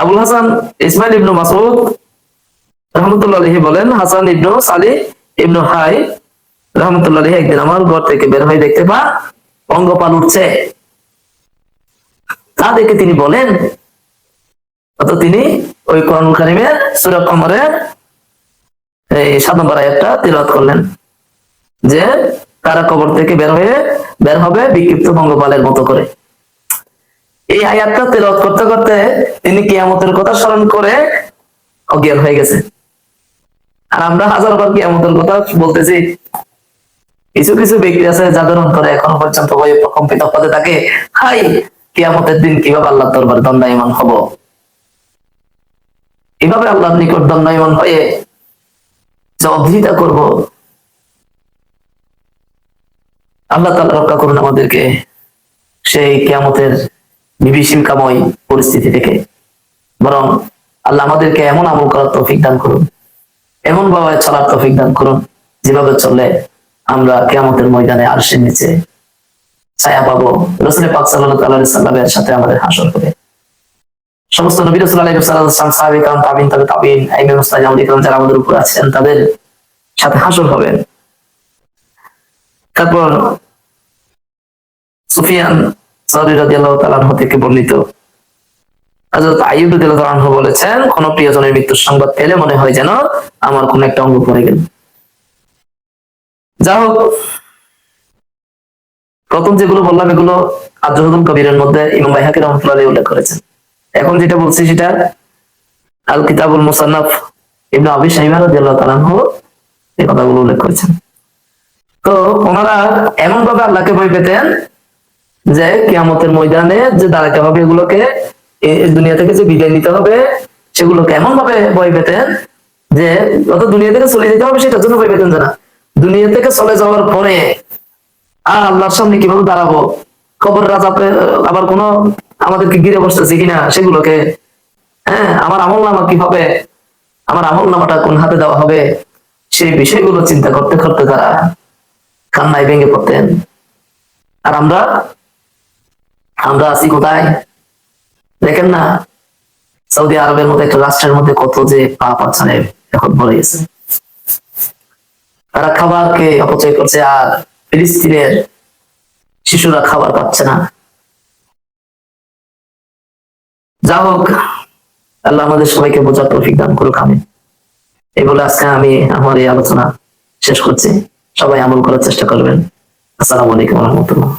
আবুল হাসান ইসমাইল ইবনু মাসুদ রহমতুল্লাহ আলহী বলেন, হাসান ইবনু সালি ইবনু হাই রহমতুল্লাহ একদিন আমার ঘর থেকে বের হয়ে দেখতে পা, অঙ্গপাল উঠছে। তা দেখে তিনি বলেন অত তিনি ওই কোরআন কারিমের সুরা কমরের এই সাত নম্বর আয়াতটা তিলাওয়াত করলেন যে, তারা কবর থেকে বের হয়ে বের হবে বিক্ষিপ্ত পঙ্গপালের মতো করে। এই আয়াতটা তেলাওয়াত করতে করতে তিনি কিয়ামতের কথা স্মরণ করে অজ্ঞান হয়ে গেছে। আর আমরা হাজার বার কিয়ামতের কথা বলতেছি। কিছু কিছু ব্যক্তি আছে যাদের অন্তরে এখনও পর্যন্ত ভয়ে প্রকম্পিত হতে থাকে। হাই, কিয়ামতের দিন কীভাবে আল্লাহ দরবার দণ্ডায়মান হব? কীভাবে আল্লাহর নিকট দণ্ডায়মান হয়ে জবাবদিহিতা করব, আল্লাহ তাআলা রক্ষা করুন আমাদেরকে। সেই কিয়ামতের বিভীষিকাময় পরিস্থিতি থেকে। বরং আল্লাহ আমাদেরকে এমন আমল করার তৌফিক দান করুন, এমন ভাবে চলার তৌফিক দান করুন, যেভাবে চললে আমরা কেমতের ময়দানে আর সে নিচে ছায়া পাবো। রসুলের পাক সাল্লাহ সাল্লামের সাথে আমাদের হাসর করে সমস্ত নবীর রসুল আলাইকুম সাল্লাম সাহাবি কারণ তাবিন, তবে তাবিন, আইমে মুস্তাজ আমলি যারা আমাদের উপর আছেন, তাদের সাথে হাসর হবেন তারপর সুফিয়ান বলেছেন, কোন প্রিয়জনের মৃত্যুর সংবাদ পেলে মনে হয় যেন আমার কোন একটা অঙ্গ পড়ে গেল। যা হোক, প্রথম যেগুলো বললাম, এগুলো আজহুদুল কবিরের মধ্যে ইমাম বাইহাকি রহমতুল্লাহ উল্লেখ করেছেন। এখন যেটা বলছি সেটা আল কিতাবুল মুসান্নাফ ইবনে আবি শাইবা রাদিয়াল্লাহু তাআলা আনহু এই কথাগুলো উল্লেখ করেছেন। তো ওনারা এমন ভাবে আল্লাহকে ভয় পেতেন যে কিয়ামতের ময়দানে যে দাঁড়াতে হবে এগুলোকে দুনিয়া থেকে যে বিদায় নিতে হবে, সেগুলোকে এমন ভাবে ভয় পেতেন যে অত দুনিয়া থেকে চলে যেতে হবে, সেটার জন্য ভয় পেতেন না। দুনিয়া থেকে চলে যাওয়ার পরে আর আল্লাহর সামনে কীভাবে দাঁড়াবো? খবর রাজা আবার কোনো আমাদেরকে ঘিরে বসতেছে কিনা সেগুলোকে? হ্যাঁ আমার আমল নামা কীভাবে? আমার আমল নামাটা কোন হাতে দেওয়া হবে? সেই বিষয়গুলো চিন্তা করতে করতে তারা কান্নায় ভেঙে পড়তেন। আর আমরা আমরা আছি কোথায়? দেখেন না, সৌদি আরবের মতো একটা রাষ্ট্রের মধ্যে কত যে পাপ আছে এখন বলে গেছে। তারা খাবারকে অপচয় করছে আর ফিলিস্তিনের শিশুরা খাবার পাচ্ছে না। যা হোক, আল্লাহ আমাদের সবাইকে বোঝার তৌফিক দান করুক আমি এই বলে আজকে আমি আমার এই আলোচনা শেষ করছি। সবাই আমল করার চেষ্টা করবেন। আসসালামু আলাইকুম রহমতুল্লাহ।